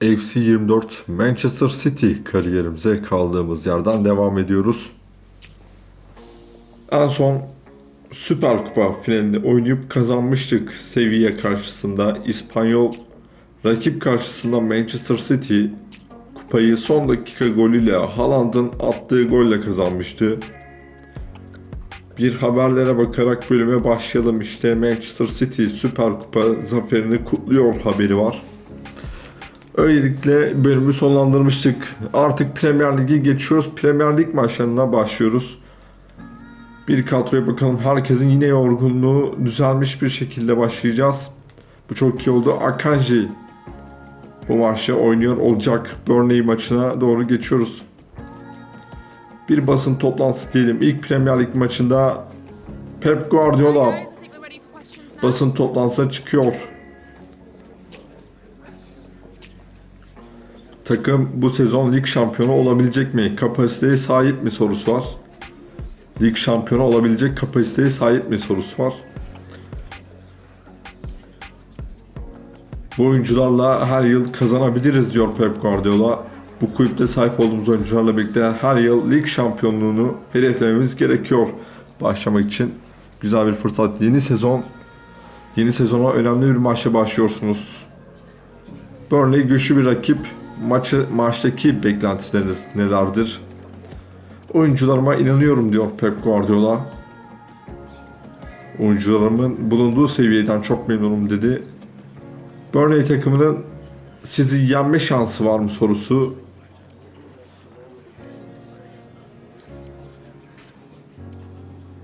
FC 24 Manchester City kariyerimize kaldığımız yerden devam ediyoruz. En son Süper Kupa finalinde oynayıp kazanmıştık Sevilla karşısında. İspanyol rakip karşısında Manchester City kupayı son dakika golüyle Haaland'ın attığı golle kazanmıştı. Bir haberlere bakarak bölüme başlayalım. İşte Manchester City Süper Kupa zaferini kutluyor haberi var. Öylelikle bölümü sonlandırmıştık. Artık Premier Lig'e geçiyoruz. Premier Lig maçlarına başlıyoruz. Bir kadroya bakalım. Herkesin yine yorgunluğu düzelmiş bir şekilde başlayacağız. Bu çok iyi oldu. Akanji bu maçta oynuyor olacak. Burnley maçına doğru geçiyoruz. Bir basın toplantısı diyelim. İlk Premier Lig maçında Pep Guardiola basın toplantısına çıkıyor. Takım bu sezon lig şampiyonu olabilecek mi? Kapasiteye sahip mi sorusu var. Lig şampiyonu olabilecek kapasiteye sahip mi sorusu var. Bu oyuncularla her yıl kazanabiliriz diyor Pep Guardiola. Bu kulüpte sahip olduğumuz oyuncularla birlikte her yıl lig şampiyonluğunu hedeflememiz gerekiyor başlamak için. Güzel bir fırsat. Yeni sezon yeni sezona önemli bir maçla başlıyorsunuz. Burnley güçlü bir rakip. Maçı maçtaki beklentileriniz nelerdir? Oyuncularıma inanıyorum diyor Pep Guardiola. Oyuncularımın bulunduğu seviyeden çok memnunum dedi. Burnley takımının sizi yenme şansı var mı sorusu.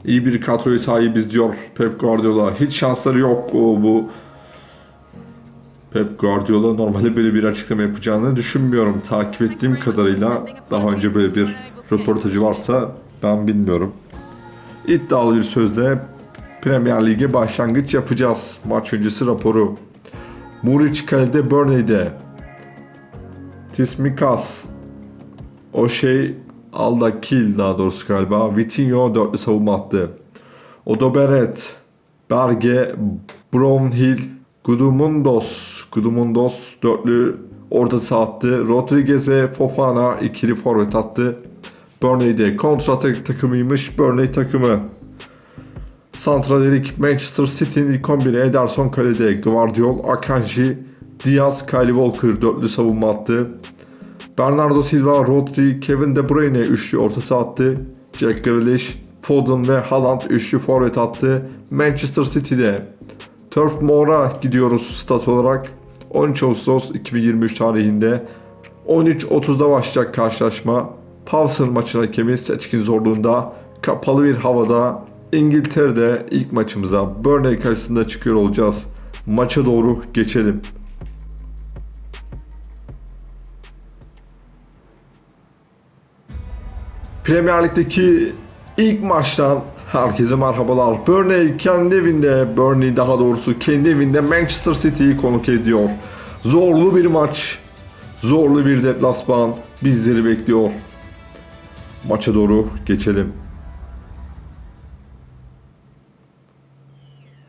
İyi bir kadroya sahibiz diyor Pep Guardiola. Hiç şansları yok bu Pep Guardiola normalde böyle bir açıklama yapacağını düşünmüyorum. Takip ettiğim kadarıyla daha önce böyle bir röportajı varsa ben bilmiyorum. İddialı bir sözle Premier Lig'e başlangıç yapacağız. Maç öncesi raporu. Muric kalede Burnley'de. Tismikas. O şey Alda Kill daha doğrusu galiba. Vitinho dörtlü savunma attı. Odoberet. Berge. Brownhill. Gudumundos. Gudumundos dörtlü orta saha attı. Rodriguez ve Fofana ikili forvet attı. Burnley'de kontratak takımıymış Burnley takımı. Santradelik Manchester City'nin ilk 11'i Ederson kalede, Guardiol, Akanji, Diaz, Kyle Walker dörtlü savunma attı. Bernardo Silva, Rodri, Kevin De Bruyne üçlü orta saha attı. Jack Grealish, Foden ve Haaland üçlü forvet attı. Manchester City'de Turf Moor'a gidiyoruz stat olarak. 13 Ağustos 2023 tarihinde 13.30'da başlayacak karşılaşma. Pavsın maçın hakemi seçkin zorluğunda kapalı bir havada İngiltere'de ilk maçımıza Burnley karşısında çıkıyor olacağız. Maça doğru geçelim. Premier Lig'deki ilk maçtan herkese merhabalar. Burnley kendi evinde, Burnley daha doğrusu kendi evinde Manchester City'yi konuk ediyor. Zorlu bir maç, zorlu bir deplasman bizleri bekliyor. Maça doğru geçelim.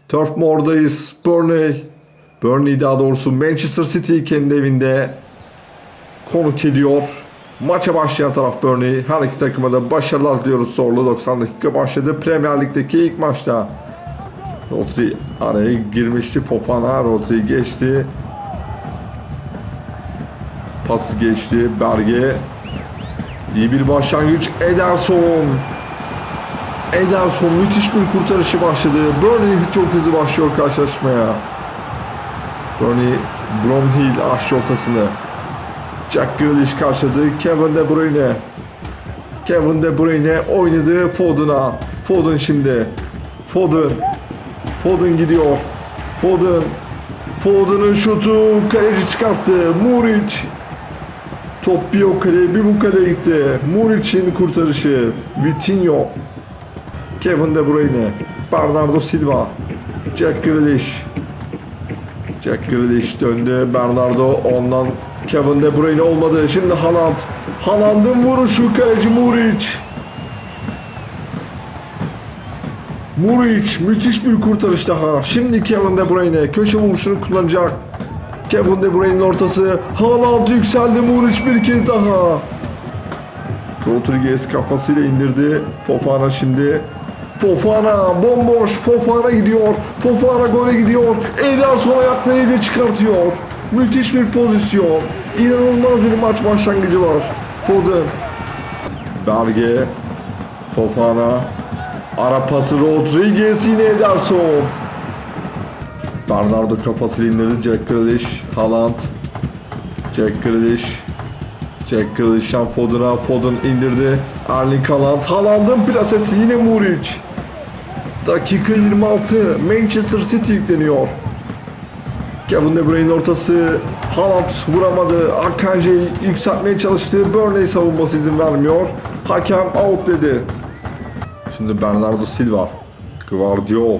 Turf Moor'dayız. Burnley. Burnley daha doğrusu Manchester City kendi evinde konuk ediyor. Maça başlayan taraf Burnley. Her iki takıma da başarılar diliyoruz. Zorlu 90 dakika başladı. Premier Lig'deki ilk maçta. Rodri araya girmişti. Fofana Rodri geçti. Pası geçti. Berge. İyi bir başlangıç. Ederson. Ederson müthiş bir kurtarışı başladı. Burnley çok hızlı başlıyor karşılaşmaya. Burnley Bromhill aşçı ortasını. Jack Grealish karşıladı. Kevin De Bruyne. Kevin De Bruyne oynadı Foden'a. Foden şimdi. Foden. Foden gidiyor. Foden. Foden'ın şutu kaleci çıkarttı. Muric. Top bir o kaleye bir bu kaleye gitti. Muric'in kurtarışı. Vitinho. Kevin De Bruyne, Bernardo Silva, Jack Grealish. Jack Grealish döndü. Bernardo ondan Kevin De Bruyne olmadı. Şimdi Haaland. Haaland'ın vuruşu kaleci Muric. Muric müthiş bir kurtarış daha. Şimdi Kevin De Bruyne köşe vuruşunu kullanacak. Kevin De Bruyne'in ortası. Haaland yükseldi. Muriç bir kez daha. Rodriguez kafasıyla indirdi. Fofana şimdi. Fofana bomboş. Fofana gidiyor. Fofana gole gidiyor. Ederson ayaklarıyla çıkartıyor. Müthiş bir pozisyon. İnanılmaz bir maç başlangıcı var. Foden. Berge. Fofana. Ara pası Rodriguez yine Ederson. Bernardo kafasıyla indirdi. Jack Grealish. Haaland. Jack Grealish. Jack Grealish'ten Foden'a. Foden indirdi. Erling Haaland. Haaland'ın plasesi yine Muric. Dakika 26. Manchester City yükleniyor. Kevin De Bruyne'in ortası. Haaland vuramadı. Akanji'yi yükseltmeye çalıştı. Burnley savunması izin vermiyor. Hakem out dedi. Şimdi Bernardo Silva. Guardiol.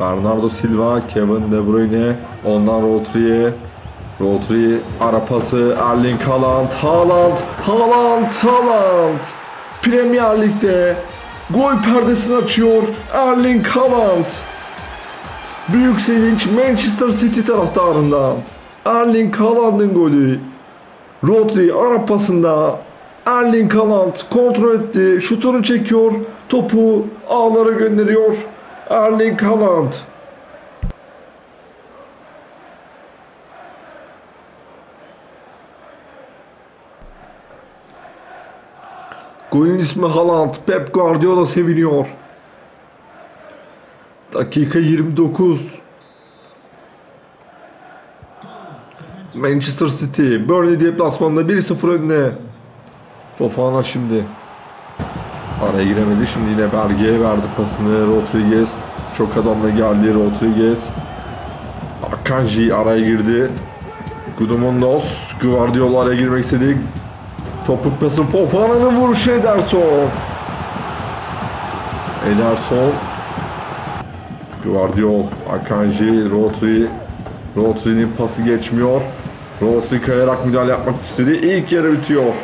Bernardo Silva, Kevin De Bruyne, ondan Rodri'ye. Rodri ara pası Erling Haaland, Haaland, Haaland, Haaland. Premier Lig'de gol perdesini açıyor Erling Haaland. Büyük sevinç Manchester City taraftarından. Erling Haaland'ın golü. Rodri ara pasında Erling Haaland kontrol etti. Şutunu çekiyor. Topu ağlara gönderiyor. Erling Haaland. Golün ismi Haaland. Pep Guardiola seviniyor. Dakika 29. Manchester City. Burnley deplasmanında 1-0 önde. Fofana şimdi. Araya giremedi. Şimdi yine Berge'ye verdi pasını. Rodriguez. Çok adamla geldi Rodriguez. Akanji araya girdi. Gudumundos. Guardiola araya girmek istedi. Topuk pası Fofana'nın vuruşu Ederson. Ederson. Guardiol. Akanji. Rodri. Rodri'nin pası geçmiyor. Rodri kayarak müdahale yapmak istedi. İlk yarı bitiyor.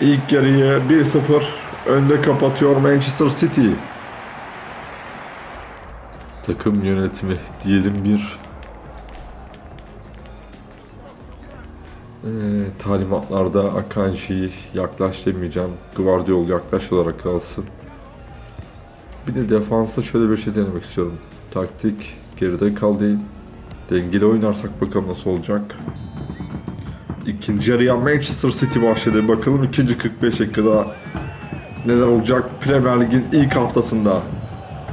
İlk yarıyı 1-0 önde kapatıyor Manchester City. Takım yönetimi diyelim bir Ee, talimatlarda Akanji'yi yaklaş demeyeceğim. Guardiol yaklaş olarak kalsın. Bir de defansta şöyle bir şey denemek istiyorum. Taktik geride kaldı. Dengeli oynarsak bakalım nasıl olacak. İkinci yarıya Manchester City başladı. Bakalım ikinci 45 dakikada neler olacak Premier Lig'in ilk haftasında.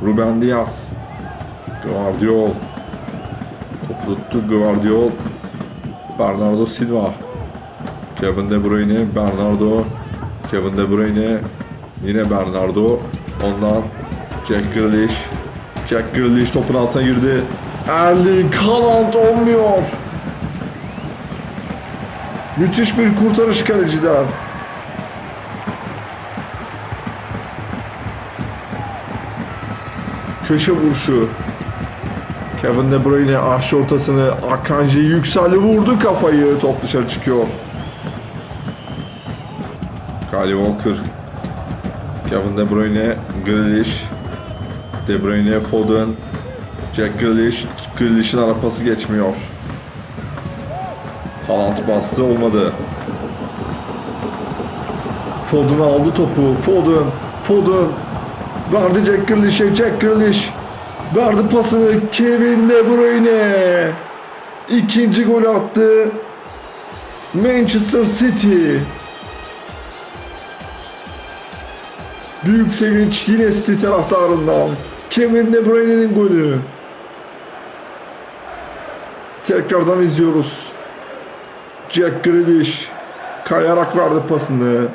Ruben Diaz. Guardiol. Topu tuttu Guardiol. Bernardo Silva. Kevin De Bruyne. Bernardo. Kevin De Bruyne. Yine Bernardo. Ondan Jack Grealish. Jack Grealish topun altına girdi. Erling Haaland olmuyor. Müthiş bir kurtarış kaleciden. Köşe vuruşu. Kevin De Bruyne aşçı ortasını Akanji yükseldi vurdu kafayı. Top dışarı çıkıyor. Kyle Walker. Kevin De Bruyne, Grealish. De Bruyne, Foden. Jack Grealish. Grealish'in arapası geçmiyor. Haaland bastı olmadı. Foden aldı topu. Foden. Foden. Verdi Jack Grealish'e. Jack Grealish. Verdi pasını Kevin De Bruyne. İkinci gol attı. Manchester City. Büyük sevinç yine City taraftarından. Kevin De Bruyne'nin golü. Tekrardan izliyoruz. Jack Grealish kayarak verdi pasını.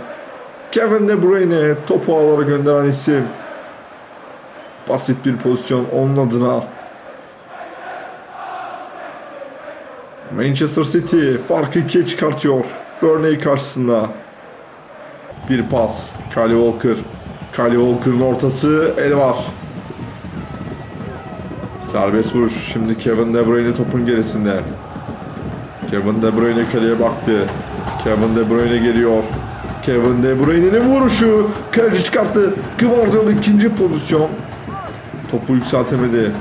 Kevin De Bruyne topu ağlara gönderen isim. Basit bir pozisyon onun adına. Manchester City farkı ikiye çıkartıyor. Burnley karşısında. Bir pas. Kyle Walker. Kyle Walker'ın ortası el var. Serbest vuruş. Şimdi Kevin De Bruyne topun gerisinde. Kevin De Bruyne kaleye baktı. Kevin De Bruyne geliyor. Kevin De Bruyne'nin vuruşu. Kaleci çıkarttı. Guardiola ikinci pozisyon. Topu yükseltemedi.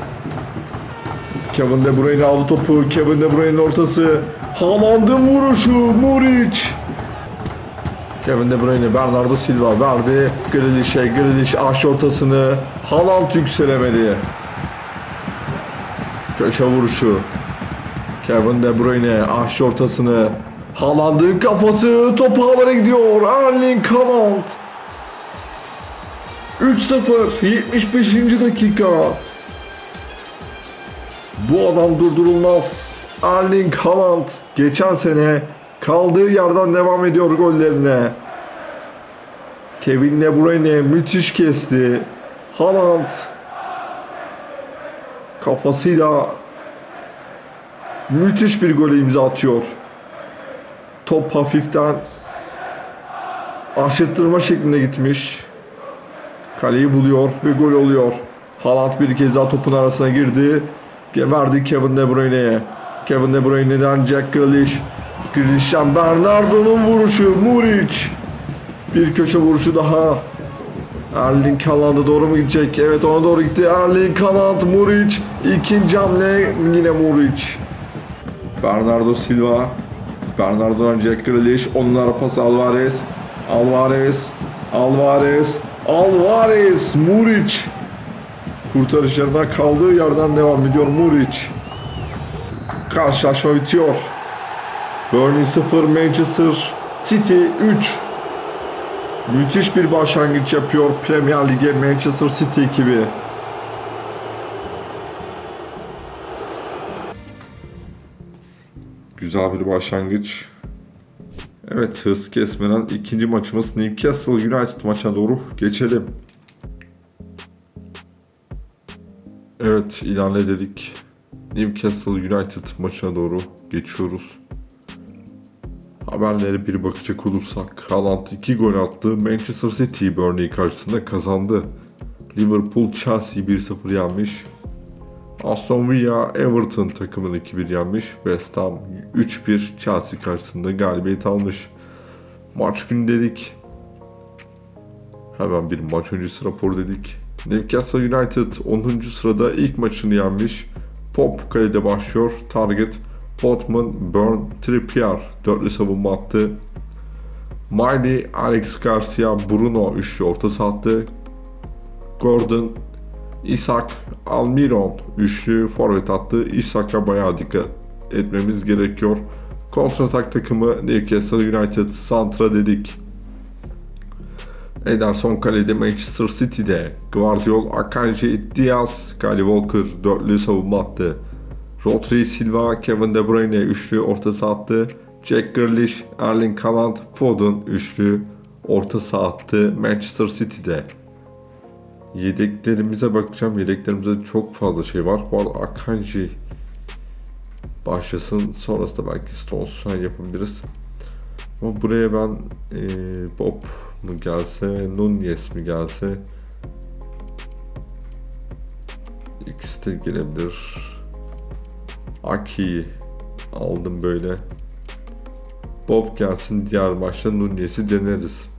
Kevin De Bruyne aldı topu. Kevin De Bruyne'in ortası. Haaland'ın vuruşu. Muric. Kevin De Bruyne, Bernardo Silva verdi. Grealish'e, Grealish aş ortasını. Haaland yükselemedi. Köşe vuruşu. Kevin De Bruyne aş ortasını. Haaland'ın kafası top ağlara gidiyor. Erling Haaland. 3-0 75. dakika. Bu adam durdurulmaz. Erling Haaland geçen sene kaldığı yerden devam ediyor gollerine. Kevin De Bruyne müthiş kesti. Haaland kafasıyla müthiş bir gole imza atıyor. Top hafiften aşırttırma şeklinde gitmiş. Kaleyi buluyor ve gol oluyor. Haaland bir kez daha topun arasına girdi. Verdi Kevin De Bruyne'ye. Kevin De Bruyne'den Jack Grealish. Grealish'ten Bernardo'nun vuruşu. Muric. Bir köşe vuruşu daha. Erling Haaland'a doğru mu gidecek? Evet ona doğru gitti. Erling Haaland, Muric. İkinci hamle yine Muric. Bernardo Silva. Bernardo'dan Jack Grealish. Onlara pas Alvarez. Alvarez. Alvarez. Alvarez. Muric. Kurtarışlarına kaldığı yerden devam ediyor Muric. Karşılaşma bitiyor. Burnley 0, Manchester City 3. Müthiş bir başlangıç yapıyor Premier Lig'e Manchester City ekibi. Güzel bir başlangıç. Evet hız kesmeden ikinci maçımız Newcastle United maçına doğru geçelim. Evet ilerle dedik. Newcastle United maçına doğru geçiyoruz. Haberlere bir bakacak olursak Haaland 2 gol attı. Manchester City Burnley karşısında kazandı. Liverpool Chelsea 1-0 yenmiş. Aston Villa Everton takımını 2-1 yenmiş. West Ham 3-1 Chelsea karşısında galibiyet almış. Maç günü dedik. Hemen bir maç öncesi rapor dedik. Newcastle United 10. sırada ilk maçını yenmiş. Pop kalede başlıyor. Target Botman, Burn, Trippier dörtlü savunma attı. Miley, Alex Garcia, Bruno üçlü orta sattı. Gordon, Isak, Almiron üçlü forvet attı. Isak'a bayağı dikkat etmemiz gerekiyor. Kontratak takımı Newcastle United Santra dedik. Ederson kalede Manchester City'de. Guardiol, Akanji, Diaz, Kyle Walker dörtlü savunma attı. Rodri Silva, Kevin De Bruyne üçlü orta saha attı. Jack Grealish, Erling Haaland, Foden üçlü orta saha attı Manchester City'de. Yedeklerimize bakacağım. Yedeklerimizde çok fazla şey var. Bu arada Akanji başlasın. Sonrasında belki Stones yapabiliriz. Ama buraya ben e, Bob mu gelse, Nunez mi gelse ikisi de gelebilir. Aki'yi aldım böyle. Bob gelsin diğer maçta Nunez'i deneriz.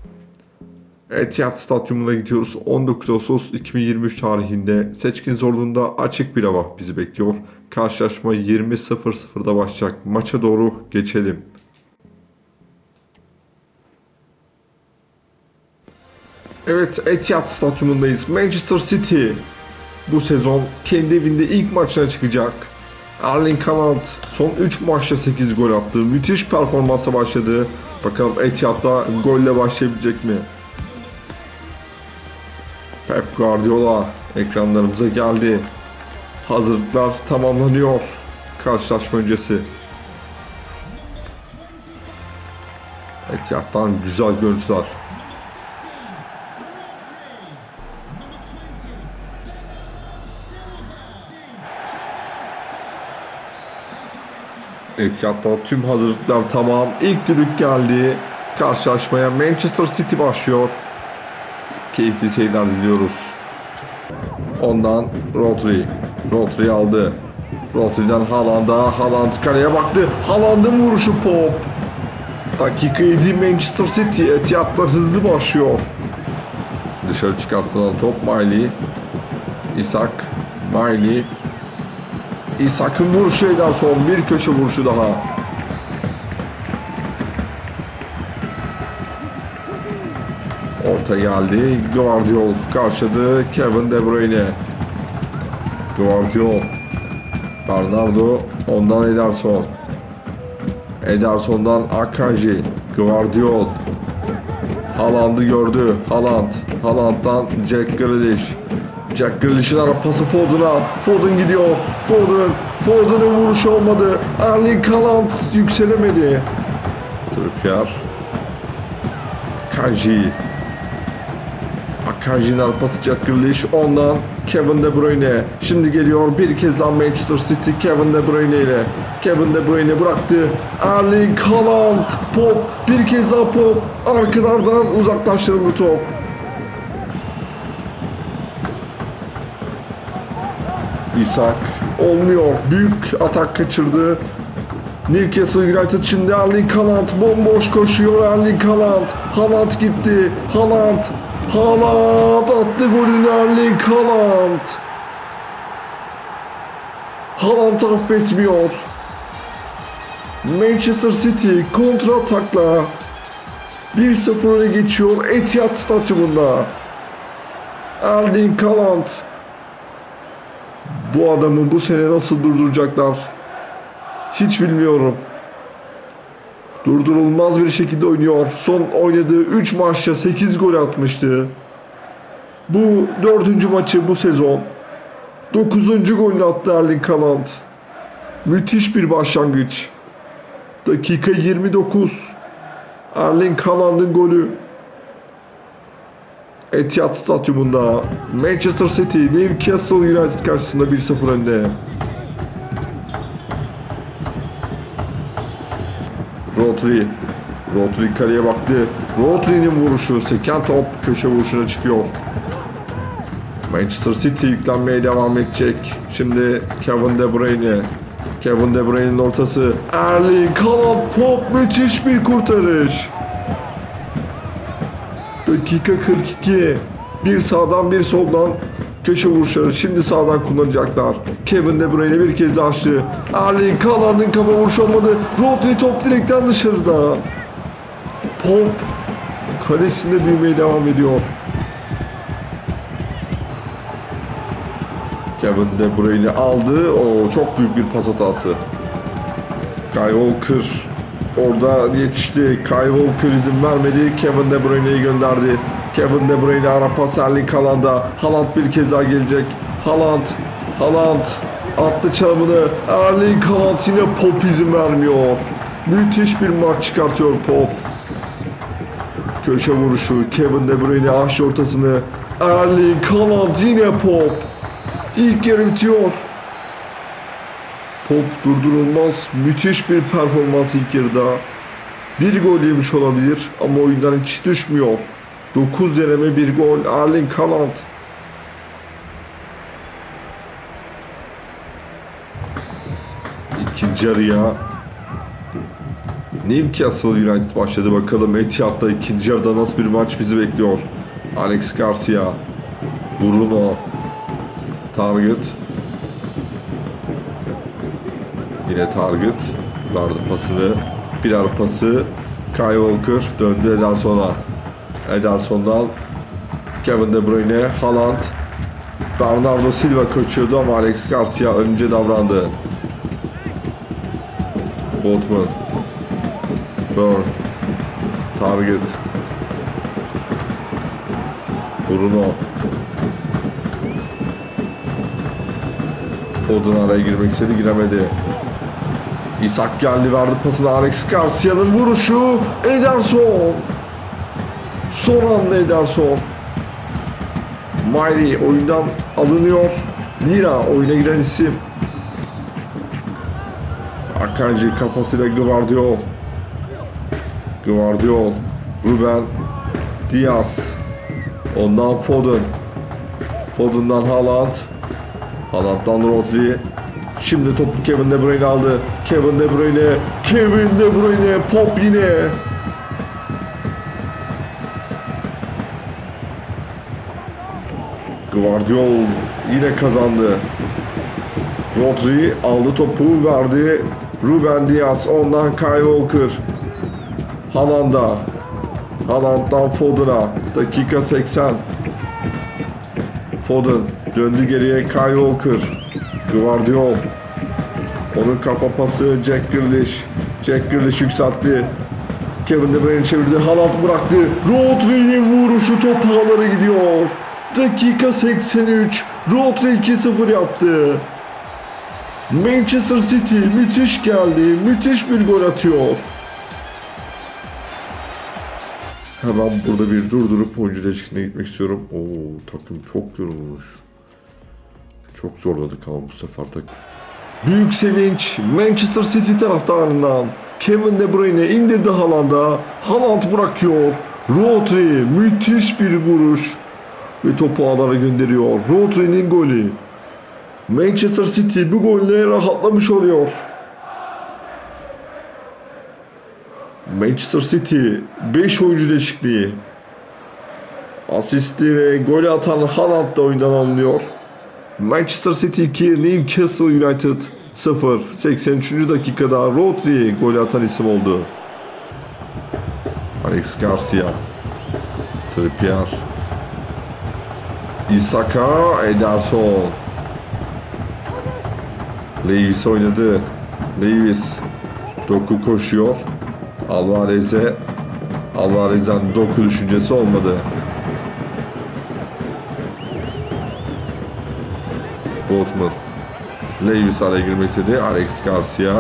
Etihad Stadyumuna gidiyoruz. 19 Ağustos 2023 tarihinde seçkin zorluğunda açık bir hava bizi bekliyor. Karşılaşma 20.00'da başlayacak. Maça doğru geçelim. Evet Etihad Stadyumundayız. Manchester City bu sezon kendi evinde ilk maçına çıkacak. Erling Haaland son 3 maçta 8 gol attı. Müthiş performansa başladı. Bakalım Etihad'da golle başlayabilecek mi? Pep Guardiola ekranlarımıza geldi. Hazırlıklar tamamlanıyor. Karşılaşma öncesi. Etihad'dan güzel görüntüler. Etihad'da tüm hazırlıklar tamam. İlk düdük geldi. Karşılaşmaya Manchester City başlıyor. Keyifli seyirler diliyoruz. Ondan Rodri. Rodri aldı. Rodri'den Haaland'a. Haaland kaleye baktı. Haaland'ın vuruşu Pop. Dakika 7 Manchester City. Etihad'lar hızlı başlıyor. Dışarı çıkartılan top Miley. Isak. Miley. İshak'ın vuruşu Ederson. Bir köşe vuruşu daha. Orta geldi. Guardiol karşıladı. Kevin De Bruyne. Guardiol. Bernardo. Ondan Ederson. Ederson'dan Akanji. Guardiol. Haaland'ı gördü. Haaland. Haaland'dan Jack Grealish. Jack Grealish'in pası Foden'a. Foden gidiyor. Foden. Foden'ın vuruşu olmadı. Erling Haaland yükselemedi. Trippier. Kanji. Akanji'nin arpası Jack Grealish. Ondan Kevin De Bruyne. Şimdi geliyor bir kez daha Manchester City Kevin De Bruyne ile. Kevin De Bruyne bıraktı. Erling Haaland. Pop. Bir kez daha Pop. Arkalardan uzaklaştırıldı top. İshak olmuyor. Büyük atak kaçırdı. Newcastle United şimdi Erling Haaland bomboş koşuyor Erling Haaland. Haaland gitti. Haaland. Haaland attı golünü Erling Haaland. Haaland affetmiyor. Manchester City kontra atakla 1-0 öne geçiyor Etihad Stadyumunda. Erling Haaland bu adamı bu sene nasıl durduracaklar? Hiç bilmiyorum. Durdurulmaz bir şekilde oynuyor. Son oynadığı 3 maçta 8 gol atmıştı. Bu dördüncü maçı bu sezon. 9. golünü attı Erling Haaland. Müthiş bir başlangıç. Dakika 29. Erling Haaland'ın golü. Etihad Stadyumunda Manchester City Newcastle United karşısında 1-0 önde. Rodri. Rodri kaleye baktı. Rodri'nin vuruşu seken top köşe vuruşuna çıkıyor. Manchester City yüklenmeye devam edecek. Şimdi Kevin De Bruyne. Kevin De Bruyne'nin ortası. Erling Haaland pop müthiş bir kurtarış. Dakika 42. Bir sağdan bir soldan köşe vuruşları. Şimdi sağdan kullanacaklar. Kevin De Bruyne bir kez daha açtı. Erling Haaland'ın kafa vuruşu olmadı. Rodri top direkten dışarıda. Pop kalesinde büyümeye devam ediyor. Kevin De Bruyne aldı. O çok büyük bir pas hatası. Kyle Walker orada yetişti. Kyle Walker izin vermedi. Kevin De Bruyne'yi gönderdi. Kevin De Bruyne ara pas Erling Haaland'a. Haaland bir kez daha gelecek. Haaland, Haaland attı çalımını. Erling Haaland yine Pop izin vermiyor. Müthiş bir maç çıkartıyor Pop. Köşe vuruşu. Kevin De Bruyne aş ortasını. Erling Haaland yine Pop. İlk yarı bitiyor. Pop durdurulmaz. Müthiş bir performans ilk yarıda. Bir gol yemiş olabilir ama oyundan hiç düşmüyor. 9 deneme bir gol Erling Haaland. İkinci yarıya Newcastle United başladı bakalım Etihad'da ikinci yarıda nasıl bir maç bizi bekliyor. Alex Garcia Bruno Target Yine Target verdi pasını. Birer pası Kyle Walker döndü Ederson'a. Ederson'dan Kevin De Bruyne, Haaland Bernardo Silva kaçıyordu ama Alex Garcia önce davrandı. Botman Burn Target Bruno Foden araya girmek istedi giremedi. İshak geldi verdi pasını Alex Garcia'nın vuruşu Ederson. Son anda Ederson. Miley oyundan alınıyor. Lira oyuna giren isim. Akanji kafasıyla Gvardiol. Gvardiol. Ruben. Diaz. Ondan Foden. Foden'dan Haaland. Haaland'dan Rodri. Şimdi topu Kevin De Bruyne aldı. Kevin De Bruyne. Kevin De Bruyne. Pop yine. Guardiol yine kazandı. Rodri aldı topu verdi. Ruben Diaz ondan Kyle Walker. Haaland'a. Haaland'dan Foden'a. Dakika 80. Foden döndü geriye Kyle Walker. Guardiol. Onun kafa pası Jack Grealish. Jack Grealish yükseltti. Kevin De Bruyne çevirdi. Haaland bıraktı. Rodri'nin vuruşu top ağlara gidiyor. Dakika 83. Rodri 2-0 yaptı. Manchester City müthiş geldi. Müthiş bir gol atıyor. Hemen burada bir durdurup oyuncu değişikliğine gitmek istiyorum. Oo takım çok yorulmuş. Çok zorladık ama bu sefer takım. Büyük sevinç Manchester City taraftarından. Kevin De Bruyne indirdi Haaland'a. Haaland bırakıyor. Rodri müthiş bir vuruş. Ve topu ağlara gönderiyor. Rodri'nin golü. Manchester City bu golle rahatlamış oluyor. Manchester City 5 oyuncu değişikliği. Asisti ve golü atan Haaland da oyundan alınıyor. Manchester City 2, Newcastle United 0. 83. dakikada Rodri golü atan isim oldu. Alex Garcia. Trippier. Isaka Ederson. Lewis oynadı. Lewis. Doku koşuyor. Alvarez'e Alvarez'den doku düşüncesi olmadı. Botman. Lewis araya girmek istedi. Alex Garcia.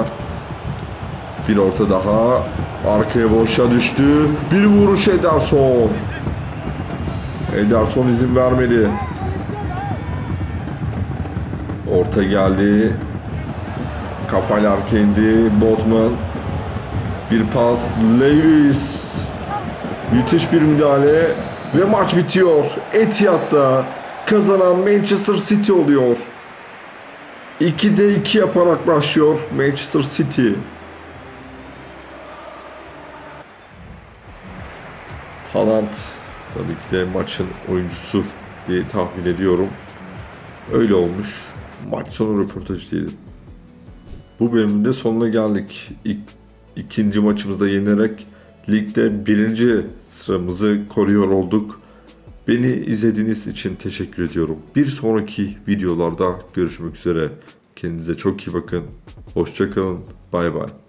Bir orta daha. Arkaya boşa düştü. Bir vuruş Ederson. Ederson izin vermedi. Orta geldi. Kafayla arkaya. Botman. Bir pas. Lewis. Müthiş bir müdahale. Ve maç bitiyor. Etihad'da kazanan Manchester City oluyor. 2'de 2 yaparak başlıyor Manchester City. Haaland tabii ki de maçın oyuncusu diye tahmin ediyorum. Öyle olmuş. Maç sonu röportajı diyelim. Bu bölümün de sonuna geldik. İlk, ikinci maçımızda yenerek ligde birinci sıramızı koruyor olduk. Beni izlediğiniz için teşekkür ediyorum. Bir sonraki videolarda görüşmek üzere. Kendinize çok iyi bakın. Hoşçakalın. Bay bay.